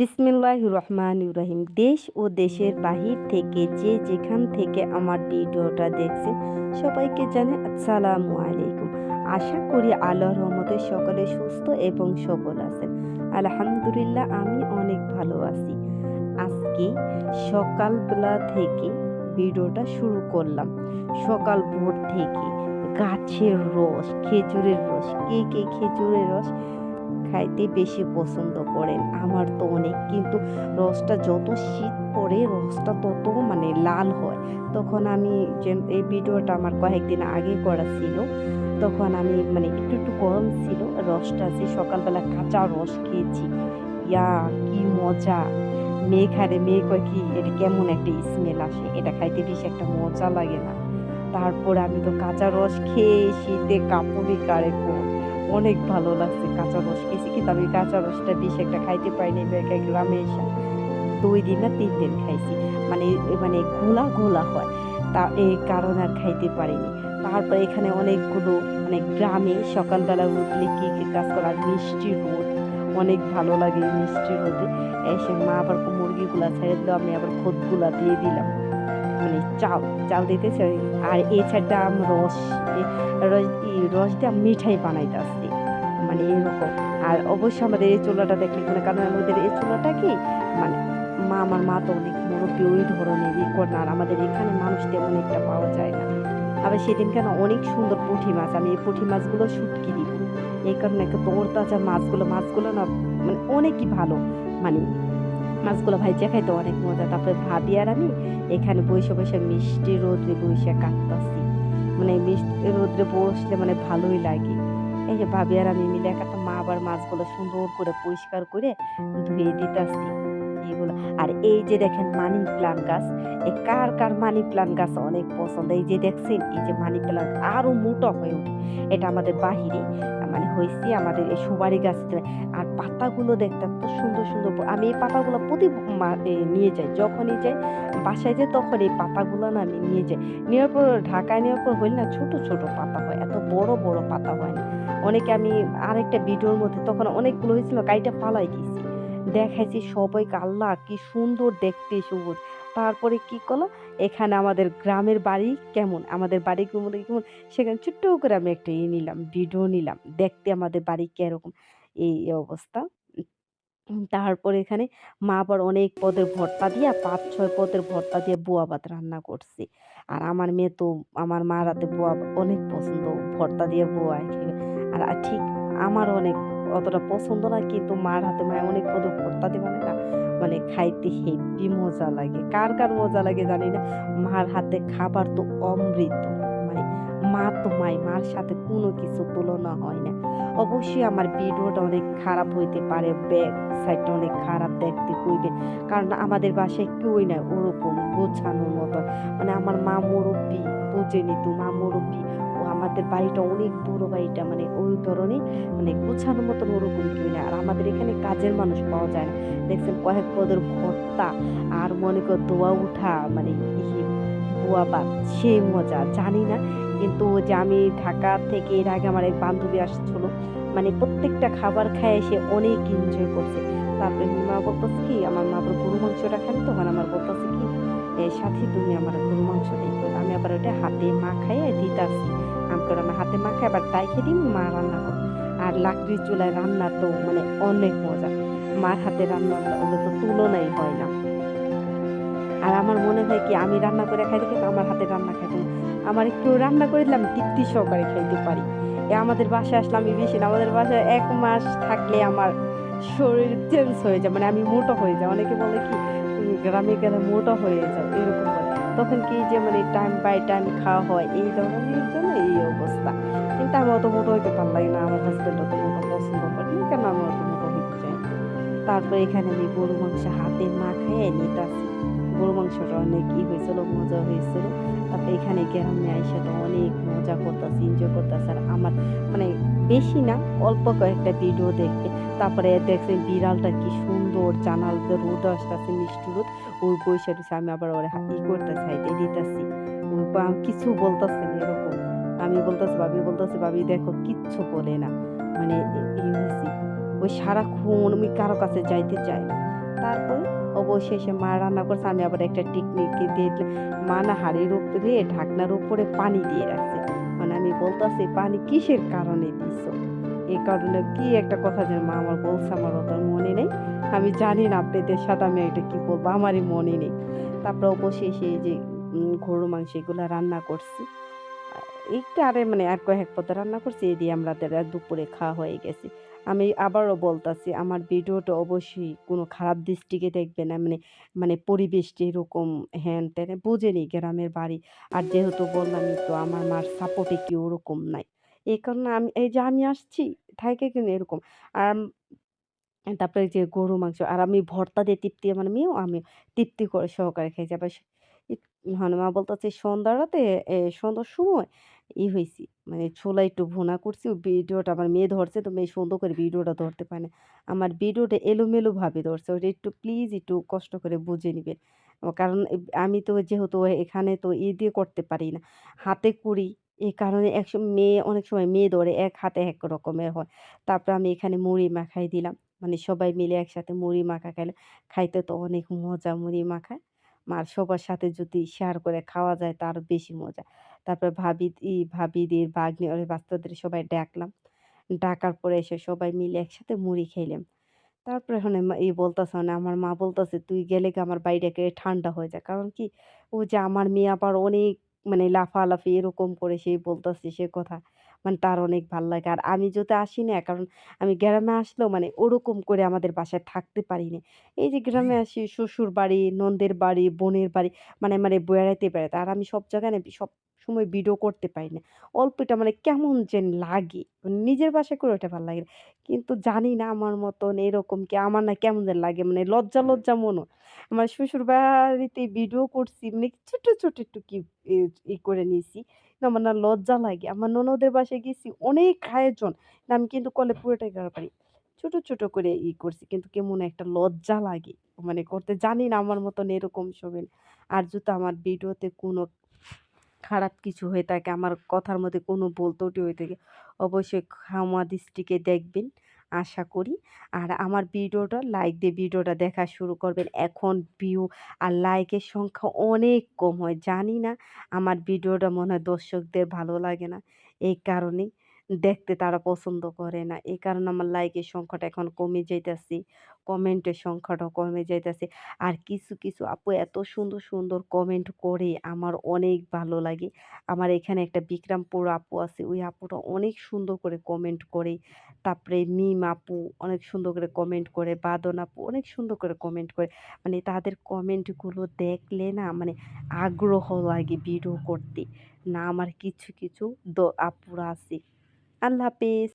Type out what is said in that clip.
বিসমিল্লাহ রহমান রহিম। দেশ ও দেশের বাহির থেকে যে যেখান থেকে আমার ভিডিওটা দেখছেন, সবাইকে জানে আসসালামু আলাইকুম। আশা করি আল্লাহর রহমতে সকলে সুস্থ এবং সবল আছেন। আলহামদুলিল্লাহ, আমি অনেক ভালো আছি। আজকে সকালবেলা থেকে ভিডিওটা শুরু করলাম। সকাল ভোর থেকে গাছের রস, খেজুরের রস। কে কে খেজুরের রস খাইতে বেশি পছন্দ করেন। আমার তো অনেক, কিন্তু রসটা যত শীত পড়ে, রসটা তত মানে লাল হয়। তখন আমি যে এই ভিডিওটা আমার কয়েকদিন আগে করা ছিল। তখন আমি মানে একটু একটু গরম ছিল, রসটা যে সকালবেলা কাঁচা রস খেয়েছি। ইয়া, কি মজা! মেয়ে খারে মেয়ে কয় কি, এটা কেমন একটা স্মেল আসে, এটা খাইতে বেশি একটা মজা লাগে না। তারপরে আমি তো কাঁচা রস খেয়ে শীতে কাপড়ে কারে কোন অনেক ভালো লাগছে কাঁচা রস। খেয়েছি কিন্তু আমি কাঁচা রসটা বেশি একটা খাইতে পারিনি, বেকার গ্রামে এসে। দুই দিন না তিন দিন খাইছি। মানে মানে ঘোলা ঘোলা হয়। তা এই কারণে আর খাইতে পারিনি। তারপর এখানে অনেকগুলো মানে গ্রামে সকালবেলা উঠলে কি কি কাজ করা মিষ্টি রোদ অনেক ভালো লাগে মিষ্টি রোদে এসে মা আবার মুরগিগুলা ছেড়ে দিল, আমি আবার খোদগুলা দিয়ে দিলাম। মানে চাল চাল দিতেছে। আর আম রস রস রস দিয়ে মিঠাই বানাইতে আসছি। মানে এরকম আর অবশ্যই আমাদের এই চুলাটা দেখলে মানে কারণ আমাদের এই চুলাটা কি? মানে মা, আমার মা তো অনেক মুরব্বী, ওই ধরনের ই করে না আর আমাদের এখানে মানুষ তেমন একটা পাওয়া যায় না। আবার সেদিন কেন অনেক সুন্দর পুঁটি মাছ, আমি এই পুঁটি মাছগুলো শুটকি দিব। এই কারণে একটা তোর তাজা মাছগুলো মাছগুলো না মানে অনেকই ভালো। মানে মাছগুলো ভাইজা খাইতে অনেক মজা। তারপরে ভাবি আর আমি এখানে বসে বসে মিষ্টি রোদ্রে বসে কাটতাছি মানে রোদ্রে বসলে মানে ভালোই লাগে। এই যে ভাবি আর আমি মিলে একটা মা আবার মাছগুলো সুন্দর করে পরিষ্কার করে ধুয়ে দিতেছি এগুলো আর এই যে দেখেন মানি প্লান্ট গাছ এই কার কার মানি প্লান্ট গাছ অনেক পছন্দ। এই যে দেখছেন, এই যে মানি প্লান্ট আরও মোটা হয়ে ওঠে। এটা আমাদের বাহিরে। মানে হয়েছে আমাদের এই সুবারি গাছতে। আর পাতাগুলো দেখতে এত সুন্দর সুন্দর আমি এই পাতাগুলো প্রতি নিয়ে যাই, যখনই যাই, বাসায় যাই তখন এই পাতাগুলো না আমি নিয়ে যাই। নেওয়ার পর, ঢাকায় নেওয়ার পর হইলে না ছোট ছোট পাতা হয়, এত বড় বড় পাতা হয় না। অনেকে আমি আরেকটা ভিডিওর মধ্যে তখন অনেকগুলো হয়েছিল কাইটা ফালাই দিয়েছি দেখাইছি সবাইকে, আল্লাহ কি সুন্দর দেখতে সবুজ। তারপরে কি করল? এখানে আমাদের গ্রামের বাড়ি কেমন? আমাদের বাড়ি কেমন? কেমন? সেখানে ছোট্ট করে আমি একটা ইয়ে নিলাম ভিডিও নিলাম। দেখতে আমাদের বাড়ি কীরকম? এই অবস্থা। তারপরে এখানে মা আবার অনেক পদের ভর্তা দিয়া, পাঁচ, ছয় পদের ভর্তা দিয়ে বোয়া ভাত রান্না করছে। আর আমার মেয়ে তো, আমার মা রাতে বোয়া অনেক পছন্দ। ভর্তা দিয়ে বোয়া আর ঠিক আমার অনেক অতটা পছন্দ না, কিন্তু মার হাতে মায়ের অনেক পদের ভর্তা দিয়ে মানে না। মানে খাইতে হেভি মজা লাগে। কার কার মজা লাগে জানি না। মার হাতে খাবার তো অমৃত। মানে মা তো মাই, মার সাথে কোনো কিছু তুলনা হয় না। অবশ্যই আমার ভিডিওটা অনেক খারাপ হইতে পারে, ব্যাক সাইডটা অনেক খারাপ দেখতে কইবে কারণ আমাদের বাসায় কেউই নাই, ওরকম গোছানোর মতো মানে আমার মা মুরব্বী। বুঝেনি তো মা ও আমাদের বাড়িটা অনেক বড় বাড়িটা মানে ওই ধরনের মানে গোছানোর মতন ওরকম কেউ না আর আমাদের এখানে কাজের মানুষ পাওয়া যায় না। দেখছেন কয়েক পদের ভর্তা আর মনে কর দোয়া উঠা মানে বুয়া সেই মজা, জানি না। কিন্তু যে আমি ঢাকা থেকে এর আগে আমার এক বান্ধবী আসছিল মানে প্রত্যেকটা খাবার খায় সে অনেক এনজয় করছে। তারপরে মা বলতেছে কি, আমার মা আবার গরু মাংসটা খান তো মানে আমার বলতেছে কি সাথী তুমি আমার গরু মাংসটা ই করো। আমি আবার ওটা হাতে মা খাইয়ে দিতে আসছি আমি আমার হাতে মা খাই আবার তাই খেয়ে দিই মা রান্না করো। আর লাকড়ির চুলায় রান্না তো মানে অনেক মজা। মার হাতে রান্না হলে তো তুলনাই হয় না। আর আমার মনে হয় কি, আমি রান্না করে খাইতে কিন্তু আমার হাতে রান্না খাইতে না। আমার একটু রান্না করে দিলাম তৃপ্তি সহকারে খাইতে পারি। এ আমাদের বাসায় আসলে আমি বেশি না, আমাদের বাসায় এক মাস থাকলে আমার শরীর চেঞ্জ হয়ে যায় মানে আমি মোটো হয়ে যাই। অনেকে বলে কি গ্রামে গেলে মোটা হয়ে যাও এরকম বলে তখন কি যে মানে টাইম বাই টাইম খাওয়া হয়, এই ধরনের জন্য এই অবস্থা। কিন্তু আমি অত মোটো হইতে পারলাম না, আমার হাজব্যান্ড অত মোটা পছন্দ করে না, কেন আমি অত মোটো হইতে চাই তারপর এখানে আমি গরু মাংস হাতে না খেয়ে নিতাছি। গরু মাংসটা অনেক ই হয়েছিল, মজা হয়েছিল। তারপরে এখানে গ্রামে আইসা তো অনেক মজা করতেছি এনজয় করতেছি। আর আমার মানে বেশি না, অল্প কয়েকটা ভিডিও দেখবে তারপরে দেখছেন বিড়ালটা কি সুন্দর, জানাল রোদ আসতেছে, মিষ্টি রোদ। ওই বৈশা রয়েছে আমি আবার ওরা ই করতেছি হাইতে দিতেছি। কিছু বলতেছে না এরকম। আমি বলতেছি, ভাবি বলতেছি, ভাবি দেখো কিচ্ছু বলে না। মানে ওই সারাক্ষণ আমি কারও কাছে যাইতে চাই তারপরে অবশেষে মা রান্না করছে, আমি আবার একটা টিকনিকি দিয়ে মা না হাঁড়ির উপরে ঢাকনার উপরে পানি দিয়ে রাখছে। মানে আমি বলতাছি, পানি কিসের কারণে দিছো? এই কারণে কি একটা কথা যেন মা আমার বলছে, আমার অত মনে নেই। আমি জানি না আপনাদের সাথে আমি এটা কী বলব আমারই মনে নেই। তারপরে অবশেষে যে গরুর মাংস এগুলো রান্না করছি। একটু আরে মানে আর কয়েক পদ রান্না করছি, এই দিয়ে আমাদের আ দুপুরে খাওয়া হয়ে গেছি আমি আবারও বলতাছি, আমার ভিডিওটা অবশ্যই কোনো খারাপ দৃষ্টিকে দেখবে না। মানে মানে পরিবেশটা এরকম হ্যান-ত্যান বোঝেনই গ্রামের বাড়ি। আর যেহেতু বললামই তো আমার মার সাপোর্টে কেউ ওরকম নাই। এই কারণে আমি, এই যে আমি আসছি থাইকা কিন্তু এরকম। আর তারপরে যে গরু, মাংস, আর আমি ভর্তা দিয়ে তৃপ্তি আমার মেয়েও আমি তৃপ্তি করে সহকারে খাইছি। আবার ইক মানে বলতেছে সন্ধ্যা রাতে সন্ধ্যার সময় ই হয়েছি মানে ছোলা একটু ভুনা করছি ভিডিওটা আমার মেয়ে ধরছে, তো মেয়ে সুন্দর করে ভিডিওটা ধরতে পারে। আমার ভিডিওটা এলোমেলোভাবে ধরছে। ওটা একটু প্লিজ একটু কষ্ট করে বুঝে নিবেন। কারণ আমি তো যেহেতু এখানে তো ই দিয়ে করতে পারি না। হাতে করি। এই কারণে একস মেয়ে, অনেক সময় মেয়ে ধরে এক হাতে এক রকমের হয়। তারপরে আমি এখানে মুড়ি মাখাই দিলাম। মানে সবাই মিলে একসাথে মুড়ি মাখা খাইলে খাইতে তো অনেক মজা মুড়ি মাখা। আর সবার সাথে যদি শেয়ার করে খাওয়া যায় তো আরও বেশি মজা। তারপরে ভাবি ভাবিদের, ভাগ্নে ওরে বাচ্চাদের সবাই ডাকলাম। ডাকার পরে এসে সবাই মিলে একসাথে মুড়ি খাইলাম। তারপরে এখন মা ই বলতেছে মানে আমার মা বলতেছে, "তুই গেলে কি আমার বাড়িটা একেবারে ঠান্ডা হয়ে যায়।" কারণ কি ও যে আমার মেয়ে আবার অনেক মানে লাফালাফি এরকম করে সে বলতেছে সে কথা। মানে তার অনেক ভালো লাগে। আর আমি যদি আসি না কারণ আমি গ্রামে আসলেও মানে ওরকম করে আমাদের বাসায় থাকতে পারি না। এই যে গ্রামে আসি শ্বশুর বাড়ি, ননদের বাড়ি, বোনের বাড়ি মানে মানে বেড়াইতে, বেড়াইতে। আর আমি সব জায়গায় না সব সময় ভিডিও করতে পারি না। অল্পটা মানে কেমন যেন লাগে। মানে নিজের বাসায় করে ওটা ভালো লাগে। কিন্তু জানি না আমার মতন এরকম কি আমার না কেমন যেন লাগে মানে লজ্জা, লজ্জা মনে আমার শ্বশুর বাড়িতে ভিডিও করছি মানে ছোট, ছোট একটু কি ই করে নিছি। কিন্তু আমার না লজ্জা লাগে। আমার ননদের বাসায় গেছি অনেক আয়োজন। আমি কিন্তু কলে পুরোটাই করার পারি। ছোট, ছোট করে ই করছি কিন্তু কেমন একটা লজ্জা লাগে। মানে করতে জানি না আমার মতন এরকম শোভেন। আর যদি আমার ভিডিওতে কোনো খারাপ কিছু হয়ে থাকে, আমার কথার মধ্যে কোনো ভুল ত্রুটি হয়ে থাকে অবশ্যই ক্ষমা দৃষ্টিকে দেখবেন আশা করি। আর আমার ভিডিওটা লাইক দিয়ে ভিডিওটা দেখা শুরু করবেন। এখন ভিউ আর লাইকের সংখ্যা অনেক কম হয়। জানি না আমার ভিডিওটা মনে হয় দর্শকদের ভালো লাগে না। এই কারণেই দেখতে তারা পছন্দ করে না। এই কারণে আমার লাইকের সংখ্যাটা এখন কমে যাইতাছে। কমেন্টের সংখ্যাটাও কমে যাইতাছে। আর কিছু, কিছু আপু এত সুন্দর, সুন্দর কমেন্ট করে আমার অনেক ভালো লাগে। আমার এখানে একটা বিক্রমপুর আপু আছে। ওই আপুটা অনেক সুন্দর করে কমেন্ট করে। তারপরে মিম আপু অনেক সুন্দর করে কমেন্ট করে। বাঁদন আপু অনেক সুন্দর করে কমেন্ট করে। মানে তাদের কমেন্টগুলো দেখলে না মানে আগ্রহ লাগে ভিডিও করতে। না আমার কিছু, কিছু আপুরা আছে। আল্লাহ হাফেজ।